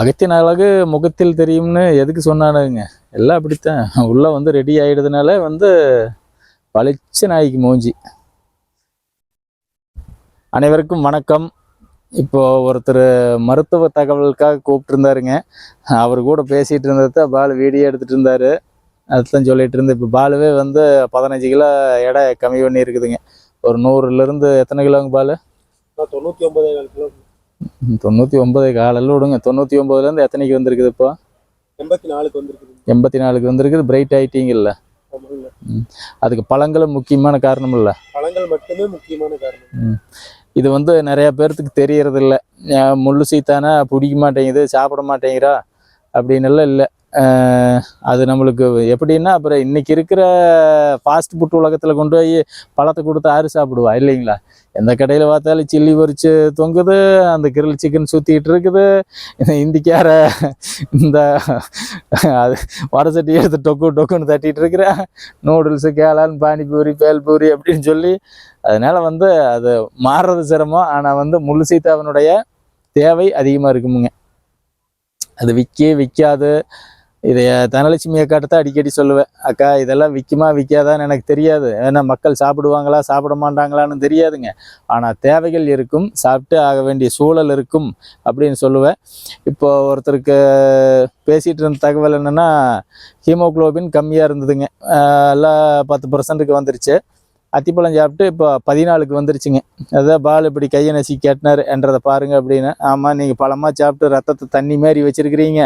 அகத்தின் அழகு முகத்தில் தெரியும்னு எதுக்கு சொன்னானுங்க? எல்லாம் அப்படித்தான். உள்ளே வந்து ரெடி ஆகிடுதுனால வந்து பளிச்ச நாய்க்கு மூஞ்சி. அனைவருக்கும் வணக்கம். இப்போது ஒருத்தர் மருத்துவ தகவலுக்காக கூப்பிட்டுருந்தாருங்க. அவர் கூட பேசிகிட்டு இருந்தது பால் வீடியோ எடுத்துகிட்டு இருந்தார். அதுதான் சொல்லிகிட்டு இருந்தேன். இப்போ பாலுவே வந்து பதினஞ்சு கிலோ எடை கம்மி பண்ணி இருக்குதுங்க ஒரு நூறுலேருந்து எத்தனை கிலோங்க பால்? தொண்ணூற்றி ஒம்பது கிலோ. தொண்ணூற்றி ஒன்பது காலையில் விடுங்க. தொண்ணூற்றி ஒம்பதுலேருந்து எத்தனைக்கு வந்திருக்குது இப்போ? எண்பத்தி நாலுக்கு வந்திருக்குது. எண்பத்தி நாலுக்கு வந்திருக்குது. பிரைட் ஆமாங்க. அதுக்கு பழங்களும் முக்கியமான காரணம் இல்லை பழங்கள் மட்டுமே முக்கியமான காரணம். இது வந்து நிறைய பேர்த்துக்கு தெரியறது இல்லை முள்ளு சீத்தானா பிடிக்க மாட்டேங்குது சாப்பிட மாட்டேங்கிறா அப்படின்னு எல்லாம் இல்லை. அது நம்மளுக்கு எப்படின்னா அப்புறம் இன்னைக்கு இருக்கிற ஃபாஸ்ட் ஃபுட் உலகத்தில் கொண்டு போய் பழத்தை கொடுத்து ஆறு சாப்பிடுவா இல்லைங்களா? எந்த கடையில் பார்த்தாலும் சில்லி பொரிச்சு தொங்குது அந்த கிரில் சிக்கன் சுற்றிட்டு இருக்குது. இந்த இந்திக்கார இந்த அது வடசட்டி எடுத்து டொக்கு டொக்குன்னு தட்டிகிட்டு இருக்கிறேன் நூடுல்ஸு கேளான் பானிபூரி பேல்பூரி அப்படின்னு சொல்லி அதனால் வந்து அது மாறுறது சிரமம். ஆனால் வந்து முள்ளு சீத்தாவினுடைய தேவை அதிகமாக இருக்குமுங்க. அது விற்கே விற்காது. இது தனலட்சுமி அக்காட்ட தான் அடிக்கடி சொல்லுவேன். அக்கா இதெல்லாம் விற்குமா விற்காதான்னு எனக்கு தெரியாது. ஏன்னா மக்கள் சாப்பிடுவாங்களா சாப்பிட மாட்டாங்களான்னு தெரியாதுங்க. ஆனால் தேவைகள் இருக்கும் சாப்பிட்டு ஆக வேண்டிய சூழல் இருக்கும் அப்படின்னு சொல்லுவேன். இப்போ ஒருத்தருக்கு பேசிகிட்டு இருந்த தகவல் என்னென்னா ஹீமோகுளோபின் கம்மியாக இருந்ததுங்க. எல்லாம் பத்து பர்சன்ட்டுக்கு வந்துருச்சு. அத்திப்பழம் சாப்பிட்டு இப்போ பதினாலுக்கு வந்துருச்சுங்க. அதான் பால் இப்படி கையை நசி கேட்டினார் என்றதை பாருங்க அப்படின்னு. ஆமாம் நீங்கள் பழமாக சாப்பிட்டு ரத்தத்தை தண்ணி மாதிரி வச்சுருக்கிறீங்க.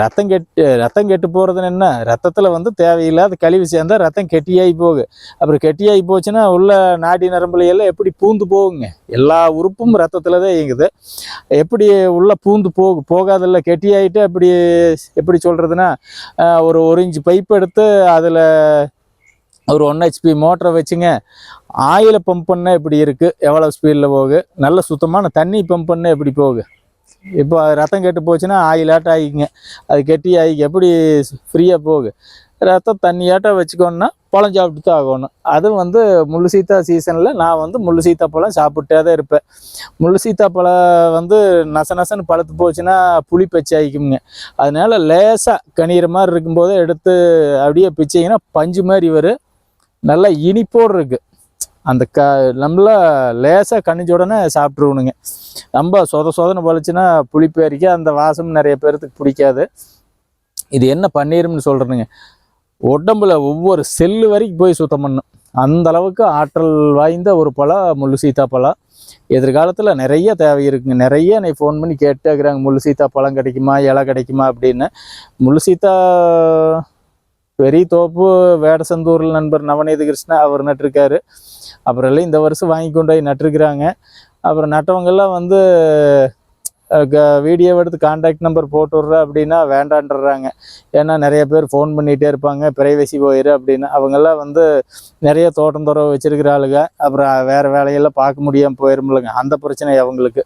ரத்தம் கெட்டு ரத்தம் கெட்டு போகிறதுன்னு என்ன? ரத்தத்தில் வந்து தேவையில்லாத கழிவு சேர்ந்தா ரத்தம் கெட்டியாகி போகு. அப்புறம் கெட்டியாகி போச்சுன்னா உள்ள நாடி நரம்புல எல்லாம் எப்படி பூந்து போகுங்க? எல்லா உறுப்பும் ரத்தத்தில் தான் இயங்குது. எப்படி உள்ள பூந்து போகு போகாதில்ல கெட்டியாயிட்டு அப்படி எப்படி சொல்கிறதுனா ஒரு ஒரு இன்ச்சு பைப் எடுத்து அதில் ஒரு ஒன் ஹெச்பி மோட்டரை வச்சுங்க. ஆயிலை பம்ப் பண்ணால் எப்படி இருக்குது எவ்வளோ ஸ்பீடில் போகு? நல்ல சுத்தமான தண்ணி பம்ப் பண்ணால் எப்படி போகு. இப்போ ரத்தம் கெட்டு போச்சுன்னா ஆயிலாட்டம் ஆகிக்குங்க. அது கெட்டி ஆகி எப்படி ஃப்ரீயாக போகு ரத்தம் தண்ணியாட்டம் வச்சுக்கோன்னா பழம் சாப்பிட்டு தான் ஆகணும். அதுவும் வந்து முள்ளு சீத்தா சீசனில் நான் வந்து முள்ளு சீத்தாப்பழம் சாப்பிட்டே தான் இருப்பேன். முள்ளு சீத்தாப்பழம் வந்து நச நசன்னு பழுத்து போச்சுன்னா புளி பச்சை ஆகிக்குங்க அதனால லேசாக கனியிற மாதிரி இருக்கும்போதே எடுத்து அப்படியே பிச்சிங்கன்னா பஞ்சு மாதிரி வரும். நல்லா இனிப்போடு இருக்குது அந்த க நம்மள லேசாக கனிஞ்ச உடனே சாப்பிட்ருவணுங்க ரொம்ப சொத சொதன்னு பழிச்சுன்னா புளிப்பு அரிக்க அந்த வாசம் நிறைய பேர்த்துக்கு பிடிக்காது. இது என்ன பண்ணிரும்னு சொல்கிறேனுங்க உடம்புல ஒவ்வொரு செல்லு வரைக்கும் போய் சுத்தம் பண்ணும். அந்த அளவுக்கு ஆற்றல் வாய்ந்த ஒரு பழம் முள்ளு சீத்தா பழம் எதிர்காலத்தில் நிறைய தேவை இருக்குங்க. நிறைய நீ ஃபோன் பண்ணி கேட்டுக்கிறாங்க முள்ளு சீத்தா பழம் கிடைக்குமா? இலை கிடைக்குமா? அப்படின்னு. முள்ளு சீத்தா பெரிய தோப்பு வேடசந்தூரில் நண்பர் நவநீத கிருஷ்ணா அவர் நட்டிருக்காரு. அப்புறம் எல்லாம் இந்த வருஷம் வாங்கி கொண்டு போய் நட்டிருக்கிறாங்க. அப்புறம் நட்டவங்கெல்லாம் வந்து வீடியோ எடுத்து கான்டாக்ட் நம்பர் போட்டு விட்ற அப்படின்னா வேண்டான்றாங்க ஏன்னா நிறைய பேர் ஃபோன் பண்ணிகிட்டே இருப்பாங்க. பிரைவசி போயிரு அப்படின்னு. அவங்கெல்லாம் வந்து நிறைய தோட்டம் துறவு வச்சுருக்கிற ஆளுங்க அப்புறம் வேறு வேலையெல்லாம் பார்க்க முடியாமல் போயிருமில்லைங்க அந்த பிரச்சனை அவங்களுக்கு.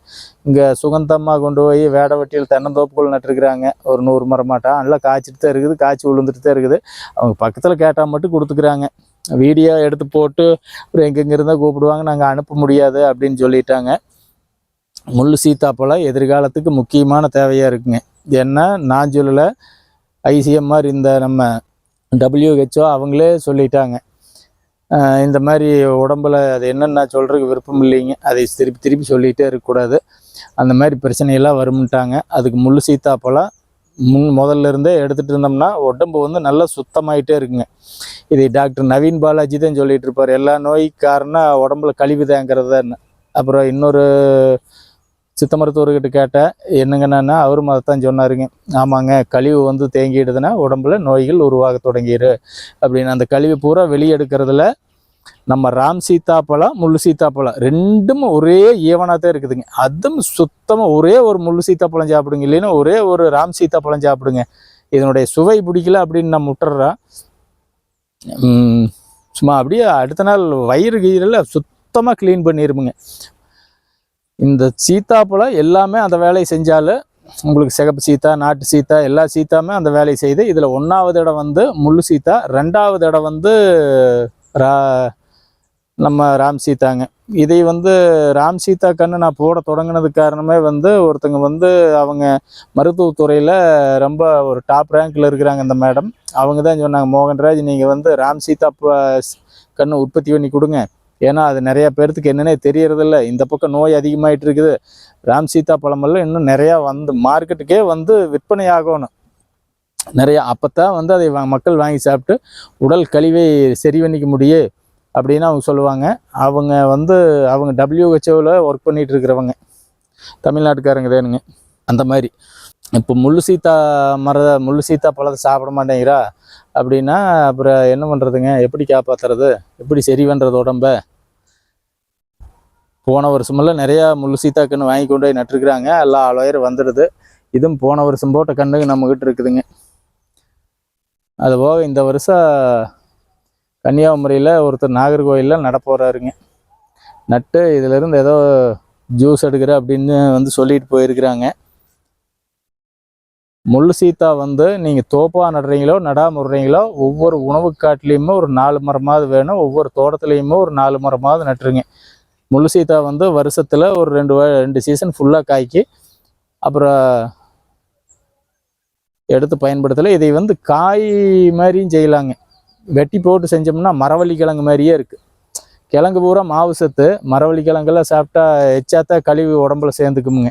இங்கே சுகந்தமாக கொண்டு போய் வேடவட்டியில் தென்னந்தோப்புக்குள் நட்டுருக்குறாங்க. ஒரு நூறு மரமாட்டம் நல்லா காய்ச்சிட்டு தான் இருக்குது. காய்ச்சி விழுந்துட்டு தான் இருக்குது. அவங்க பக்கத்தில் கேட்டால் மட்டும் கொடுத்துக்குறாங்க. வீடியோ எடுத்து போட்டு அப்புறம் எங்கெங்க இருந்தால் கூப்பிடுவாங்க நாங்கள் அனுப்ப முடியாது அப்படின்னு சொல்லிட்டாங்க. முள் சீத்தாப்பழம் எதிர்காலத்துக்கு முக்கியமான தேவையாக இருக்குங்க. ஏன்னா நான் சொல்லலை ஐசிஎம்ஆர் இந்த நம்ம டபிள்யூஹெச்ஓ அவங்களே சொல்லிட்டாங்க. இந்த மாதிரி உடம்புல அது என்னன்னு நான் சொல்கிறதுக்கு விருப்பம் இல்லைங்க அதை திருப்பி திருப்பி சொல்லிகிட்டே இருக்கக்கூடாது. அந்த மாதிரி பிரச்சனையெல்லாம் வரும்ட்டாங்க. அதுக்கு முள் சீத்தாப்பழம் முன் முதல்ல இருந்தே எடுத்துகிட்டு இருந்தோம்னா உடம்பு வந்து நல்லா சுத்தமாயிட்டே இருக்குங்க. இது டாக்டர் நவீன் பாலாஜி தான் சொல்லிட்டு இருப்பார். எல்லா நோய்க்கு காரணம் உடம்புல கழிவு தேங்கிறது தான் அப்புறம் இன்னொரு சித்த மருத்துவர்கிட்ட கேட்டேன். என்னங்கண்ணா அவரும் அதைத்தான் சொன்னாருங்க. ஆமாங்க கழிவு வந்து தேங்கிடுதுன்னா உடம்புல நோய்கள் உருவாக தொடங்கிடு அப்படின்னு அந்த கழிவு பூரா வெளியெடுக்கிறதுல நம்ம ராம் சீதாப்பழம் முள்ளு சீத்தாப்பழம் ரெண்டும் ஒரே ஈவனாக தான் இருக்குதுங்க. அதுவும் சுத்தமாக ஒரே ஒரு முள்ளு சீத்தாப்பழம் சாப்பிடுங்க. இல்லைன்னா ஒரே ஒரு ராம் சீத்தாப்பழம் சாப்பிடுங்க. இதனுடைய சுவை பிடிக்கல அப்படின்னு நம்ம முட்டுறேன் சும்மா அப்படியே அடுத்த நாள் வயிறு கீரில் சுத்தமாக க்ளீன் பண்ணிருமுங்க. இந்த சீத்தாப்பழம் எல்லாமே அந்த வேலையை செஞ்சாலும் உங்களுக்கு சிகப்பு சீத்தா நாட்டு சீத்தா எல்லா சீத்தாமே அந்த வேலையை செய்து இதில் ஒன்றாவது இடம் வந்து முள்ளு சீத்தா ரெண்டாவது இடம் வந்து ரா நம்ம ராம் சீதாங்க. இதை வந்து ராம் சீதா கன்று நான் போட தொடங்கினதுக்கு காரணமே வந்து ஒருத்தங்க வந்து அவங்க மருத்துவத்துறையில் ரொம்ப ஒரு டாப் ரேங்கில் இருக்கிறாங்க இந்த மேடம் அவங்க தான் சொன்னாங்க மோகன்ராஜ் நீங்கள் வந்து ராம் சீதா ப- கன்று உற்பத்தி பண்ணி கொடுங்க. ஏன்னா அது நிறையா பேர்த்துக்கு என்னென்னே தெரியறதில்ல. இந்த பக்கம் நோய் அதிகமாகிட்டு இருக்குது. ராம் சீதா பழமெல்லாம் இன்னும் நிறையா வந்து மார்க்கெட்டுக்கே வந்து விற்பனை ஆகணும். நிறையா அப்போ தான் வந்து அதை மக்கள் வாங்கி சாப்பிட்டு உடல் கழிவை சரி பண்ணிக்க முடியும் அப்படின்னு அவங்க சொல்லுவாங்க. அவங்க வந்து அவங்க டபிள்யூஹெச்ஓவில் ஒர்க் பண்ணிட்டு இருக்கிறவங்க தமிழ்நாட்டுக்காரங்க தானுங்க அந்த மாதிரி. இப்போ முள்ளு சீத்தா மர முள்ளு சீத்தா பழத்தை சாப்பிட மாட்டேங்கிறா? அப்படின்னா அப்புறம் என்ன பண்ணுறதுங்க எப்படி காப்பாற்றுறது எப்படி சரி பண்ணுறது உடம்ப? போன வருஷமெல்லாம் நிறையா முள்ளு சீத்தா கன்று வாங்கி கொண்டு போய் நட்டுருக்குறாங்க. எல்லா ஆளாயிரம் வந்துடுது. இதுவும் போன வருஷம் போட்ட கண்ணுங்க நம்மக்கிட்ட இருக்குதுங்க. அது போக இந்த வருஷம் கன்னியாகுமரியில் ஒருத்தர் நாகர்கோயிலில் நடப்போகிறாருங்க நட்டு இதிலிருந்து ஏதோ ஜூஸ் எடுக்கிற அப்படின்னு வந்து சொல்லிட்டு போயிருக்கிறாங்க. முள் சீத்தா வந்து நீங்கள் தோப்பாக நடுறீங்களோ நடாமல் விடுறீங்களோ ஒவ்வொரு உணவு காட்டிலையுமே ஒரு நாலு மரமாவது வேணும். ஒவ்வொரு தோட்டத்துலேயுமே ஒரு நாலு மரமாவது நட்டுருங்க. முள் சீத்தா வந்து வருஷத்தில் ஒரு ரெண்டு வ- ரெண்டு சீசன் ஃபுல்லாக காய்க்கி அப்புறம் எடுத்து பயன்படுத்தலை. இதை வந்து காய் மாதிரியும் செய்யலாங்க. வெட்டி போட்டு செஞ்சோம்னா மரவள்ளி கிழங்கு மாதிரியே இருக்குது கிழங்கு பூரா மாவு சத்து மரவள்ளி கிழங்கெல்லாம் சாப்பிட்டா எச்சாத்தா கழிவு உடம்புல சேர்ந்துக்குமுங்க.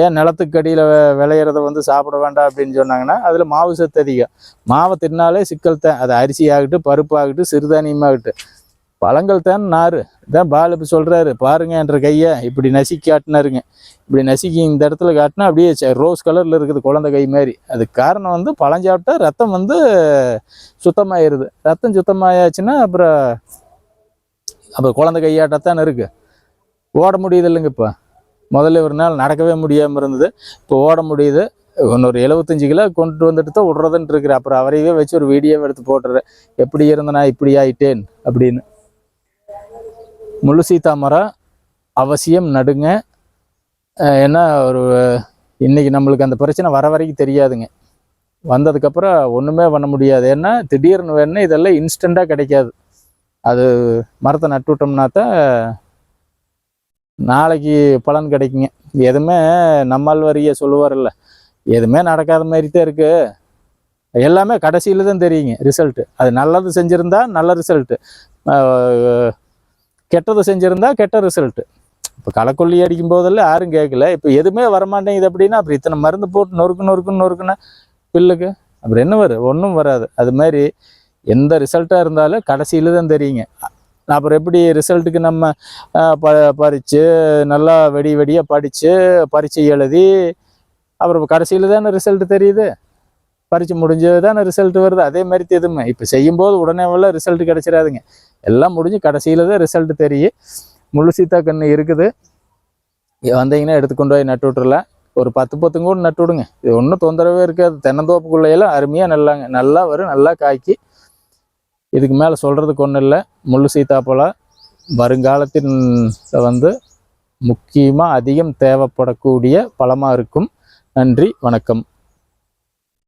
ஏன் நிலத்துக்கு அடியில் விளையிறத வந்து சாப்பிட வேண்டாம் அப்படின்னு சொன்னாங்கன்னா அதில் மாவு சத்து அதிகம். மாவை தின்னாலே சிக்கல் தான். அது அரிசி ஆகட்டும் பருப்பு ஆகட்டும் சிறுதானியமாகட்டும். பழங்கள் தான் நார் இதான் பால் இப்போ சொல்கிறாரு பாருங்க என்ற கையை இப்படி நசுக்கி காட்டினாருங்க. இப்படி நசுக்கி இந்த இடத்துல காட்டினா அப்படியே ச- ரோஸ் கலரில் இருக்குது குழந்த கை மாதிரி. அதுக்கு காரணம் வந்து பழம் சாப்பிட்டா ரத்தம் வந்து சுத்தமாயிருது. ரத்தம் சுத்தமாயாச்சுன்னா அப்புறம் அப்புறம் குழந்த கையாட்டத்தான் இருக்கு. ஓட முடியுது இல்லைங்க இப்போ. முதல்ல ஒரு நாள் நடக்கவே முடியாமல் இருந்தது. இப்போ ஓட முடியுது. இன்னொரு எழுபத்தஞ்சு கிலோ கொண்டு வந்துட்டு தான் விட்றதுன்ட்டு இருக்கிறேன் அப்புறம் அவரையவே வச்சு ஒரு வீடியோவை எடுத்து போட்டுறேன் எப்படி இருந்தனா இப்படி ஆயிட்டேன் அப்படின்னு. முழு சீத்தா மரம் அவசியம் நடுங்க. ஏன்னா ஒரு இன்னைக்கு நம்மளுக்கு அந்த பிரச்சனை வர வரைக்கும் தெரியாதுங்க. வந்ததுக்கப்புறம் ஒன்றுமே பண்ண முடியாது. ஏன்னா திடீர்னு வேணுன்னா இதெல்லாம் இன்ஸ்டண்ட்டாக கிடைக்காது. அது மரத்தை நட்டு விட்டோம்னா தான் நாளைக்கு பலன் கிடைக்குங்க. எதுவுமே நம்மால் வரிய சொல்லுவார்ல எதுவுமே நடக்காத மாதிரி தான் இருக்குது எல்லாமே கடைசியில் தான் தெரியுங்க ரிசல்ட்டு அது நல்லது செஞ்சுருந்தா நல்ல ரிசல்ட்டு கெட்டது செஞ்சுருந்தா கெட்ட ரிசல்ட்டு இப்போ களைக்கொல்லி அடிக்கும் போதெல்லாம் யாரும் கேட்கல. இப்போ எதுவுமே வரமாட்டேங்குது அப்படின்னா அப்புறம் இத்தனை மருந்து போட்டு நொறுக்கு நொறுக்குன்னு நொறுக்குன்னா பில்லுக்கு. அப்புறம் என்ன வரும்? ஒன்றும் வராது. அது மாதிரி எந்த ரிசல்ட்டாக இருந்தாலும் கடைசியில் தான் தெரியுங்க. அப்புறம் எப்படி ரிசல்ட்டுக்கு நம்ம ப பறித்து நல்லா வெடி வெடியாக படித்து பரீட்சை எழுதி அப்புறம் கடைசியில் தானே ரிசல்ட் தெரியுது? பறித்து முடிஞ்சது தானே ரிசல்ட் வருது? அதே மாதிரி எதுவுமே இப்போ செய்யும்போது உடனே உள்ள ரிசல்ட் கிடச்சிடாதுங்க. எல்லாம் முடிஞ்சு கடைசியில் தான் ரிசல்ட் தெரியும் முழு சீத்தா கன்று இருக்குது வந்தீங்கன்னா எடுத்து கொண்டு போய் நட்டு விட்டுறலாம். ஒரு பத்து பத்துங்க கூட நட்டு விடுங்க. இது ஒன்றும் தொந்தரவே இருக்காது. தென்னந்தோப்புக்குள்ளையெல்லாம் அருமையாக நல்லாங்க. நல்லா வரும். நல்லா காய்க்கி. இதுக்கு மேலே சொல்கிறதுக்கு ஒன்றும் இல்லை. முள்ளு சீத்தாப்பழம் வருங்காலத்தின் வந்து முக்கியமாக அதிகம் தேவைப்படக்கூடிய பழமாக இருக்கும். நன்றி. வணக்கம்.